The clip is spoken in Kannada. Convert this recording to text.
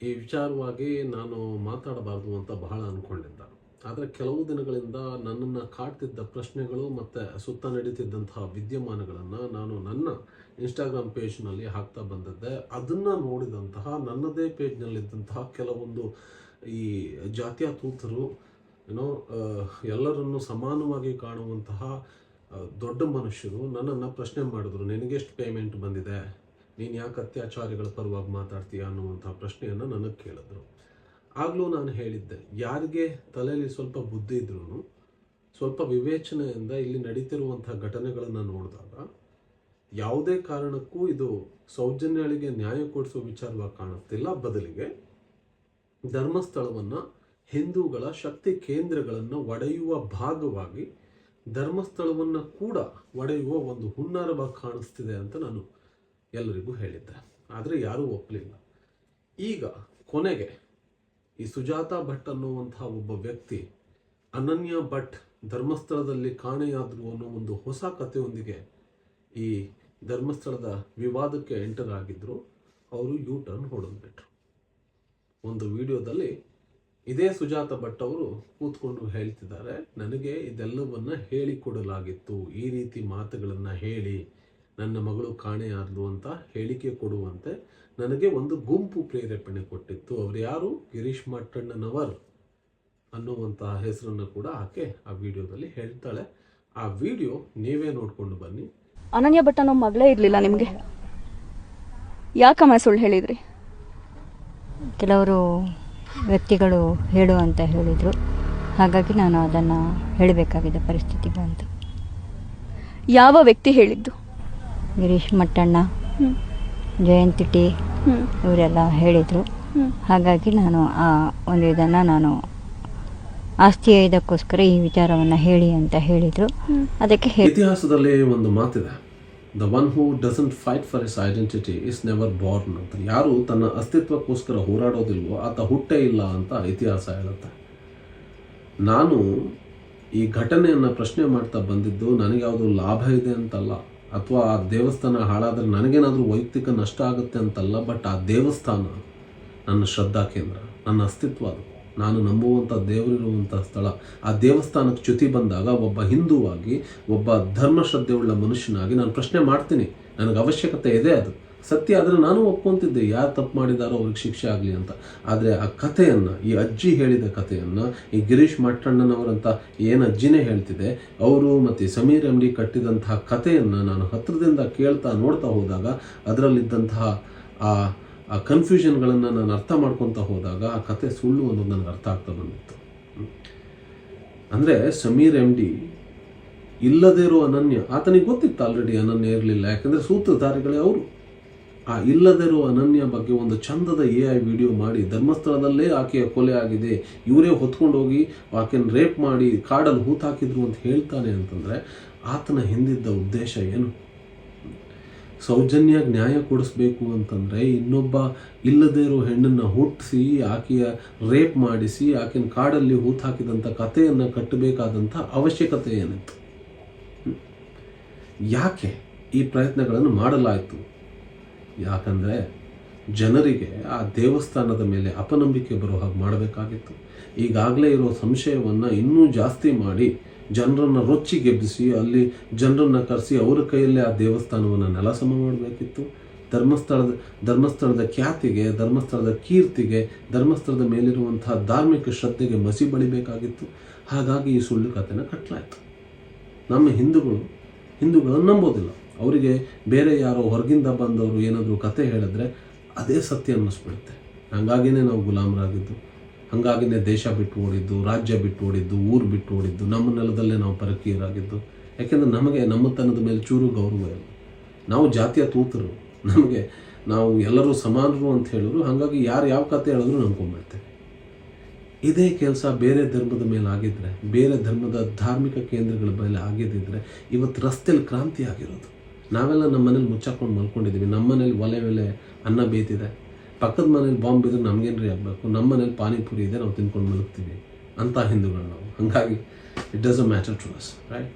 ಈ ವಿಚಾರವಾಗಿ ನಾನು ಮಾತಾಡಬಾರ್ದು ಅಂತ ಬಹಳ ಅಂದ್ಕೊಂಡಿದ್ದ ಆದರೆ ಕೆಲವು ದಿನಗಳಿಂದ ನನ್ನನ್ನು ಕಾಡ್ತಿದ್ದ ಪ್ರಶ್ನೆಗಳು ಮತ್ತು ಸುತ್ತ ನಡೀತಿದ್ದಂತಹ ವಿದ್ಯಮಾನಗಳನ್ನು ನಾನು ನನ್ನ ಇನ್ಸ್ಟಾಗ್ರಾಮ್ ಪೇಜ್ನಲ್ಲಿ ಹಾಕ್ತಾ ಬಂದಿದ್ದೆ. ಅದನ್ನು ನೋಡಿದಂತಹ, ನನ್ನದೇ ಪೇಜ್ನಲ್ಲಿದ್ದಂತಹ ಕೆಲವೊಂದು ಈ ಜಾತಿಯ ತೂತರು ಏನೋ ಎಲ್ಲರನ್ನು ಸಮಾನವಾಗಿ ಕಾಣುವಂತಹ ದೊಡ್ಡ ಮನುಷ್ಯರು ನನ್ನನ್ನು ಪ್ರಶ್ನೆ ಮಾಡಿದ್ರು. ನಿನಗೆಷ್ಟು ಪೇಮೆಂಟ್ ಬಂದಿದೆ? ನೀನು ಯಾಕೆ ಅತ್ಯಾಚಾರಿಗಳ ಪರವಾಗಿ ಮಾತಾಡ್ತೀಯ ಅನ್ನುವಂಥ ಪ್ರಶ್ನೆಯನ್ನು ನನಗೆ ಕೇಳಿದ್ರು. ಆಗಲೂ ನಾನು ಹೇಳಿದ್ದೆ, ಯಾರಿಗೆ ತಲೆಯಲ್ಲಿ ಸ್ವಲ್ಪ ಬುದ್ಧಿ ಇದ್ರೂ ಸ್ವಲ್ಪ ವಿವೇಚನೆಯಿಂದ ಇಲ್ಲಿ ನಡೀತಿರುವಂಥ ಘಟನೆಗಳನ್ನು ನೋಡಿದಾಗ, ಯಾವುದೇ ಕಾರಣಕ್ಕೂ ಇದು ಸೌಜನ್ಯಗಳಿಗೆ ನ್ಯಾಯ ಕೊಡಿಸುವ ವಿಚಾರವಾಗಿ ಕಾಣುತ್ತಿಲ್ಲ. ಬದಲಿಗೆ ಧರ್ಮಸ್ಥಳವನ್ನು ಹಿಂದೂಗಳ ಶಕ್ತಿ ಕೇಂದ್ರಗಳನ್ನು ಒಡೆಯುವ ಭಾಗವಾಗಿ ಧರ್ಮಸ್ಥಳವನ್ನು ಕೂಡ ಒಡೆಯುವ ಒಂದು ಹುನ್ನಾರವಾಗಿ ಕಾಣಿಸ್ತಿದೆ ಅಂತ ನಾನು ಎಲ್ಲರಿಗೂ ಹೇಳಿದ್ದೆ. ಆದರೆ ಯಾರೂ ಒಪ್ಪಲಿಲ್ಲ. ಈಗ ಕೊನೆಗೆ ಈ ಸುಜಾತ ಭಟ್ ಅನ್ನುವಂತಹ ಒಬ್ಬ ವ್ಯಕ್ತಿ ಅನನ್ಯ ಭಟ್ ಧರ್ಮಸ್ಥಳದಲ್ಲಿ ಕಾಣೆಯಾದರು ಅನ್ನೋ ಒಂದು ಹೊಸ ಕಥೆಯೊಂದಿಗೆ ಈ ಧರ್ಮಸ್ಥಳದ ವಿವಾದಕ್ಕೆ ಎಂಟರ್ ಆಗಿದ್ರು. ಅವರು ಯೂ ಟರ್ನ್ ಹೊಡೆದ್ಬಿಟ್ರು. ಒಂದು ವಿಡಿಯೋದಲ್ಲಿ ಇದೇ ಸುಜಾತ ಭಟ್ ಅವರು ಕೂತ್ಕೊಂಡು ಹೇಳ್ತಿದ್ದಾರೆ, ನನಗೆ ಇದೆಲ್ಲವನ್ನು ಹೇಳಿಕೊಡಲಾಗಿತ್ತು. ಈ ರೀತಿ ಮಾತುಗಳನ್ನು ಹೇಳಿ ನನ್ನ ಮಗಳು ಕಾಣೆಯಾದ್ಲು ಅಂತ ಹೇಳಿಕೆ ಕೊಡುವಂತೆ ನನಗೆ ಒಂದು ಗುಂಪು ಪ್ರೇರೇಪಣೆ ಕೊಟ್ಟಿತ್ತು. ಅವರು ಯಾರು? ಗಿರೀಶ್ ಮಟ್ಟಣ್ಣನವರ್ ಅನ್ನುವಂತಹ ಹೆಸರನ್ನು ಕೂಡ ಆಕೆ ಆ ವಿಡಿಯೋದಲ್ಲಿ ಹೇಳ್ತಾಳೆ. ಆ ವಿಡಿಯೋ ನೀವೇ ನೋಡ್ಕೊಂಡು ಬನ್ನಿ. ಅನನ್ಯ ಭಟ್ ಅನ್ನೋ ಮಗಳೇ ಇರಲಿಲ್ಲ ನಿಮಗೆ? ಯಾಕಮ್ಮ ಸುಳ್ಳು ಹೇಳಿದ್ರಿ? ಕೆಲವರು ವ್ಯಕ್ತಿಗಳು ಹೇಳು ಅಂತ ಹೇಳಿದರು. ಹಾಗಾಗಿ ನಾನು ಅದನ್ನು ಹೇಳಬೇಕಾಗಿದೆ ಪರಿಸ್ಥಿತಿ ಬಂತು. ಯಾವ ವ್ಯಕ್ತಿ ಹೇಳಿದ್ದು? ಗಿರೀಶ್ ಮಟ್ಟಣ್ಣ ಜಯಂತಿ ಟಿ ಇವರೆಲ್ಲ ಹೇಳಿದರು. ಹಾಗಾಗಿ ನಾನು ಆ ಒಂದು ಇದನ್ನು ನಾನು ಆಸ್ತಿ ಇದಕ್ಕೋಸ್ಕರ ಈ ವಿಚಾರವನ್ನು ಹೇಳಿ ಅಂತ ಹೇಳಿದರು. ಅದಕ್ಕೆ ಇತಿಹಾಸದಲ್ಲಿ ಒಂದು ಮಾತಿದೆ. The one who doesn't fight for his identity is never born ಅಂತ ಯಾರು ತನ್ನ ಅಸ್ತಿತ್ವಕ್ಕೋಸ್ಕರ ಹೋರಾಡೋದಿಲ್ವೋ ಆತ ಹುಟ್ಟೇ ಇಲ್ಲ ಅಂತ ಇತಿಹಾಸ ಹೇಳುತ್ತೆ. ನಾನು ಈ ಘಟನೆಯನ್ನು ಪ್ರಶ್ನೆ ಮಾಡ್ತಾ ಬಂದಿದ್ದು ನನಗೆ ಯಾವುದು ಲಾಭ ಇದೆ ಅಂತಲ್ಲ. ಅಥವಾ ಆ ದೇವಸ್ಥಾನ ಹಾಳಾದರೆ ನನಗೇನಾದರೂ ವೈಯಕ್ತಿಕ ನಷ್ಟ ಆಗುತ್ತೆ ಅಂತಲ್ಲ ಬಟ್ ಆ ದೇವಸ್ಥಾನ ನನ್ನ ಶ್ರದ್ಧಾ ಕೇಂದ್ರ, ನನ್ನ ಅಸ್ತಿತ್ವ ಅದು. ನಾನು ನಂಬುವಂಥ ದೇವರಿರುವಂಥ ಸ್ಥಳ. ಆ ದೇವಸ್ಥಾನಕ್ಕೆ ಚ್ಯುತಿ ಬಂದಾಗ ಒಬ್ಬ ಹಿಂದೂವಾಗಿ ಒಬ್ಬ ಧರ್ಮಶ್ರದ್ಧೆಯುಳ್ಳ ಮನುಷ್ಯನಾಗಿ ನಾನು ಪ್ರಶ್ನೆ ಮಾಡ್ತೀನಿ. ನನಗೆ ಅವಶ್ಯಕತೆ ಇದೆ ಅದು. ಸತ್ಯ ಆದರೆ ನಾನು ಒಪ್ಕೊಂತಿದ್ದೆ ಯಾರು ತಪ್ಪು ಮಾಡಿದಾರೋ ಅವ್ರಿಗೆ ಶಿಕ್ಷೆ ಆಗಲಿ ಅಂತ. ಆದರೆ ಆ ಕಥೆಯನ್ನು, ಈ ಅಜ್ಜಿ ಹೇಳಿದ ಕಥೆಯನ್ನು, ಈ ಗಿರೀಶ್ ಮಟ್ಟಣ್ಣನವರಂತ ಏನು ಅಜ್ಜಿನೇ ಹೇಳ್ತಿದೆ, ಅವರು ಮತ್ತು ಸಮೀರ್ ಅಂಬಿ ಕಟ್ಟಿದಂತಹ ಕಥೆಯನ್ನು ನಾನು ಹತ್ರದಿಂದ ಕೇಳ್ತಾ ನೋಡ್ತಾ ಹೋದಾಗ, ಅದರಲ್ಲಿದ್ದಂತಹ ಆ ಆ ಕನ್ಫ್ಯೂಷನ್ಗಳನ್ನು ನಾನು ಅರ್ಥ ಮಾಡ್ಕೊತಾ ಹೋದಾಗ ಆ ಕತೆ ಸುಳ್ಳು ಅನ್ನೋದು ನನಗೆ ಅರ್ಥ ಆಗ್ತಾ ಬಂದಿತ್ತು. ಅಂದರೆ ಸಮೀರ್ ಎಂ ಡಿ ಇಲ್ಲದೇ ಇರೋ ಅನನ್ಯ, ಆತನಿಗೆ ಗೊತ್ತಿತ್ತು ಆಲ್ರೆಡಿ ಅನನ್ಯ ಇರಲಿಲ್ಲ, ಯಾಕಂದರೆ ಸೂತ್ರಧಾರಿಗಳೇ ಅವರು. ಆ ಇಲ್ಲದಿರುವ ಅನನ್ಯ ಬಗ್ಗೆ ಒಂದು ಚಂದದ ಎ ಐ ವಿಡಿಯೋ ಮಾಡಿ ಧರ್ಮಸ್ಥಳದಲ್ಲೇ ಆಕೆಯ ಕೊಲೆ ಆಗಿದೆ. ಇವರೇ ಹೊತ್ಕೊಂಡು ಹೋಗಿ ಆಕೆನ ರೇಪ್ ಮಾಡಿ ಕಾಡಲ್ಲಿ ಹೂತಾಕಿದ್ರು ಅಂತ ಹೇಳ್ತಾನೆ ಅಂತಂದರೆ ಆತನ ಹಿಂದಿದ್ದ ಉದ್ದೇಶ ಏನು? ಸೌಜನ್ಯ ನ್ಯಾಯ ಕೊಡಿಸ್ಬೇಕು ಅಂತಂದರೆ ಇನ್ನೊಬ್ಬ ಇಲ್ಲದೇ ಇರೋ ಹೆಣ್ಣನ್ನು ಹುಟ್ಟಿಸಿ ಆಕೆಯ ರೇಪ್ ಮಾಡಿಸಿ ಆಕೆನ ಕಾಡಲ್ಲಿ ಹೂತಾಕಿದಂಥ ಕಥೆಯನ್ನು ಕಟ್ಟಬೇಕಾದಂಥ ಅವಶ್ಯಕತೆ ಏನಿತ್ತು? ಯಾಕೆ ಈ ಪ್ರಯತ್ನಗಳನ್ನು ಮಾಡಲಾಯಿತು? ಯಾಕಂದರೆ ಜನರಿಗೆ ಆ ದೇವಸ್ಥಾನದ ಮೇಲೆ ಅಪನಂಬಿಕೆ ಬರೋ ಹಾಗೆ ಮಾಡಬೇಕಾಗಿತ್ತು. ಈಗಾಗಲೇ ಇರೋ ಸಂಶಯವನ್ನು ಇನ್ನೂ ಜಾಸ್ತಿ ಮಾಡಿ ಜನರನ್ನು ರೊಚ್ಚಿಗೆಬ್ಬಿಸಿ ಅಲ್ಲಿ ಜನರನ್ನು ಕರೆಸಿ ಅವರ ಕೈಯಲ್ಲೇ ಆ ದೇವಸ್ಥಾನವನ್ನು ನೆಲಸಮ ಮಾಡಬೇಕಿತ್ತು. ಧರ್ಮಸ್ಥಳದ ಧರ್ಮಸ್ಥಳದ ಖ್ಯಾತಿಗೆ, ಧರ್ಮಸ್ಥಳದ ಕೀರ್ತಿಗೆ, ಧರ್ಮಸ್ಥಳದ ಮೇಲಿರುವಂತಹ ಧಾರ್ಮಿಕ ಶ್ರದ್ಧೆಗೆ ಮಸಿ ಬಳಿಬೇಕಾಗಿತ್ತು. ಹಾಗಾಗಿ ಈ ಸುಳ್ಳು ಕಥೆನ ಕಟ್ಟಲಾಯಿತು ನಮ್ಮ ಹಿಂದೂಗಳು, ಹಿಂದೂಗಳನ್ನು ನಂಬೋದಿಲ್ಲ. ಅವರಿಗೆ ಬೇರೆ ಯಾರೋ ಹೊರಗಿಂದ ಬಂದವರು ಏನಾದರೂ ಕತೆ ಹೇಳಿದ್ರೆ ಅದೇ ಸತ್ಯ ಅನ್ನಿಸ್ಬಿಡುತ್ತೆ. ಹಾಗಾಗಿನೇ ನಾವು ಗುಲಾಮರಾಗಿದ್ದು. ಹಾಗಾಗಿನೇ ದೇಶ ಬಿಟ್ಟು ಓಡಿದ್ದು, ರಾಜ್ಯ ಬಿಟ್ಟು ಓಡಿದ್ದು, ಊರು ಬಿಟ್ಟು ಓಡಿದ್ದು, ನಮ್ಮ ನೆಲದಲ್ಲೇ ನಾವು ಪರಕೀಯರಾಗಿದ್ದು. ಯಾಕೆಂದರೆ ನಮಗೆ ನಮ್ಮತನದ ಮೇಲೆ ಚೂರು ಗೌರವ ಇಲ್ಲ. ನಾವು ಜಾತಿಯ ತೂತರು. ನಮಗೆ ನಾವು ಎಲ್ಲರೂ ಸಮಾನರು ಅಂತ ಹೇಳಿದ್ರು. ಹಾಗಾಗಿ ಯಾರು ಯಾವ ಕತೆ ಹೇಳಿದ್ರು ನಂಬ್ಕೊಂಡ್ಬಿಡ್ತೇವೆ ಇದೇ ಕೆಲಸ ಬೇರೆ ಧರ್ಮದ ಮೇಲೆ ಆಗಿದ್ದರೆ ಬೇರೆ ಧರ್ಮದ ಧಾರ್ಮಿಕ ಕೇಂದ್ರಗಳ ಮೇಲೆ ಆಗಿದ್ದಿದ್ರೆ ಇವತ್ತು ರಸ್ತೆಯಲ್ಲಿ ಕ್ರಾಂತಿ ಆಗಿರೋದು. ನಾವೆಲ್ಲ ನಮ್ಮ ಮನೇಲಿ ಮುಚ್ಚಾಕೊಂಡು ಮಲ್ಕೊಂಡಿದ್ದೀವಿ ನಮ್ಮ ಮನೇಲಿ ಒಲೆ ಒಲೆ ಅನ್ನ ಬೇಯ್ತಿದೆ. ಪಕ್ಕದ ಮನೇಲಿ ಬಾಂಬ್ ಬಿದ್ದರೆ ರೀ ಆಗಬೇಕು? ನಮ್ಮ ಮನೇಲಿ ಪಾನಿಪುರಿ ಇದೆ, ನಾವು ತಿನ್ಕೊಂಡು ಮಲಗ್ತೀವಿ ಅಂತ ಹಿಂದೂಗಳು ನಾವು. ಹಾಗಾಗಿ it does a matter to us right